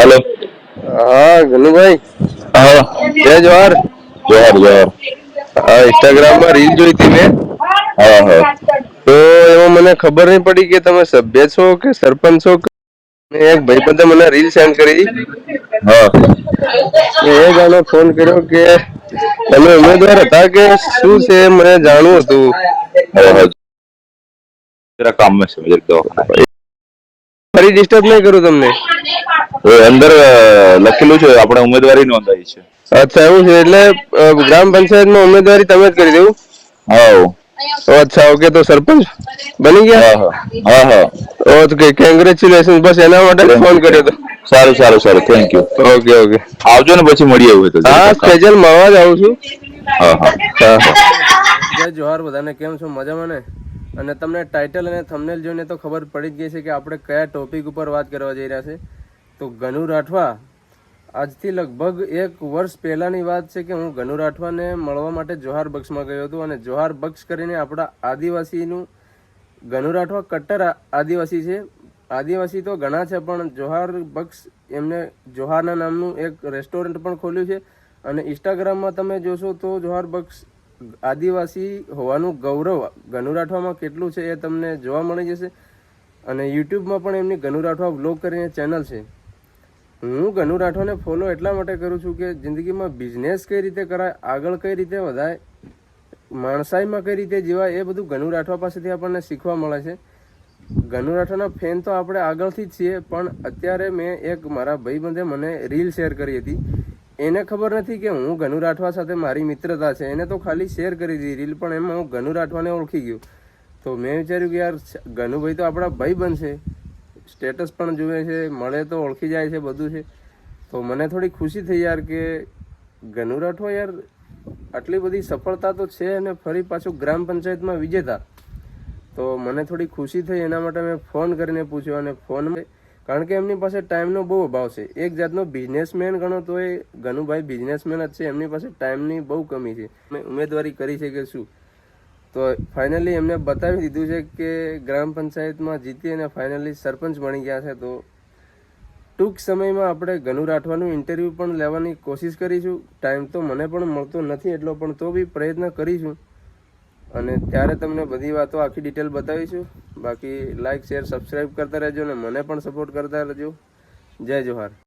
હાલો. હા ગનુભાઈ હા. જય જવાહર. જોહાર જોહાર હા ઇન્સ્ટાગ્રામમાં રીલ જોઈ હતી મેં. હા હા. તો એમાં મને ખબર નહીં પડી કે તમે સભ્ય છો કે સરપંચ છો એક મેં એક ભાઈબંધે મને રીલ સેન્ડ કરી હા. મેં એ ગાનો ફોન કર્યો કે તમે ઉમેદવાર હતા કે શું છે મને જાણવું હતું. કામ છે જરા દવાખાના ફરી ડિસ્ટર્બ નહીં કરું તમને? અંદર લખેલું છે આપણે ઉમેદવારી નોંધાઈ છે. અચ્છા એવું છે એટલે ગ્રામ પંચાયતમાં ઉમેદવારી તમે જ કરી દેવું? હા અચ્છા ઓકે તો સરપંચ બની ગયા? હા હા. હા હા. ઓકે કોંગ્રેચ્યુલેશન બસ એના માટે ફોન કર્યો હતો સારું સારું સારું. Thank you okay okay. આવજો ને પછી મળીએ એવું હોય તો. હા સ્પેશિયલ મળવા જ આવું છું. હા હા. હા હા. જય જોહાર બધાને. કેમ છો? મજામાં ને? અને તમને ટાઇટલ અને થંબનેલ જોઈને તો ખબર પડી જ ગઈ છે કે આપણે કયા ટોપિક ઉપર વાત કરવા જઈ રહ્યા છે. તો ગનુ રાઠવા, આજથી લગભગ એક વર્ષ પહેલાંની વાત છે કે હું ગનુ રાઠવાને મળવા માટે જોહાર બક્ષમાં ગયો હતો અને જોહાર બક્ષ કરીને આપણા આદિવાસીનું, ગનુ રાઠવા કટ્ટર આદિવાસી છે. આદિવાસી તો ઘણા છે, પણ જોહાર બક્ષ એમને જોહારના નામનું એક રેસ્ટોરન્ટ પણ ખોલ્યું છે. અને ઇન્સ્ટાગ્રામમાં તમે જોશો તો જોહાર બક્ષ આદિવાસી હોવાનું ગૌરવ ગનુ રાઠવામાં કેટલું છે એ તમને જોવા મળી જશે. અને યુટ્યુબમાં પણ એમની ગનુ રાઠવા વ્લોગ કરીને ચેનલ છે. હું ગનુ ફોલો એટલા માટે કરું છું કે જિંદગીમાં બિઝનેસ કઈ રીતે કરાય, આગળ કઈ રીતે વધાય, માણસાઈમાં કઈ રીતે જીવાય એ બધું ગનુ રાઠવા પાસેથી આપણને શીખવા મળે છે. ગનુ ફેન તો આપણે આગળથી જ છીએ, પણ અત્યારે મેં એક મારા ભાઈબંધે મને રીલ શેર કરી હતી. એને ખબર નથી કે હું ઘનુ રાઠવા સાથે મારી મિત્રતા છે. એને તો ખાલી શેર કરી દીધી રીલ, પણ એમાં હું ઘનુ રાઠવાને ઓળખી ગયો. તો મેં વિચાર્યું કે યાર ઘનુભાઈ તો આપણા ભાઈ બનશે. સ્ટેટસ પણ જુએ છે, મળે તો ઓળખી જાય છે બધું છે. તો મને થોડી ખુશી થઈ યાર કે ઘનુ રાઠવા યાર આટલી બધી સફળતા તો છે અને ફરી પાછું ગ્રામ પંચાયતમાં વિજેતા. તો મને થોડી ખુશી થઈ, એના માટે મેં ફોન કરીને પૂછ્યો અને ફોન કારણ કે એમની પાસે ટાઈમનો બહુ અભાવ છે. એક જાતનો બિઝનેસમેન ગણો તો એ ગનુભાઈ બિઝનેસમેન જ છે. એમની પાસે ટાઈમની બહુ કમી છે. મેં ઉમેદવારી કરી છે કે શું? તો ફાઇનલી એમને બતાવી દીધું છે કે ગ્રામ પંચાયતમાં જીતી અને ફાઇનલી સરપંચ બની ગયા છે. તો ટૂંક સમયમાં આપણે ગનુ રાઠવાનું ઇન્ટરવ્યૂ પણ લેવાની કોશિશ કરીશું. ટાઈમ તો મને પણ મળતો નથી એટલો, પણ તો બી પ્રયત્ન કરીશું. અને ત્યારે તમને બધી વાતો આખી ડિટેલ બતાવીશું. બાકી લાઇક શેર સબસ્ક્રાઈબ કરતા રહેજો અને મને પણ સપોર્ટ કરતા રહેજો. જય જોહાર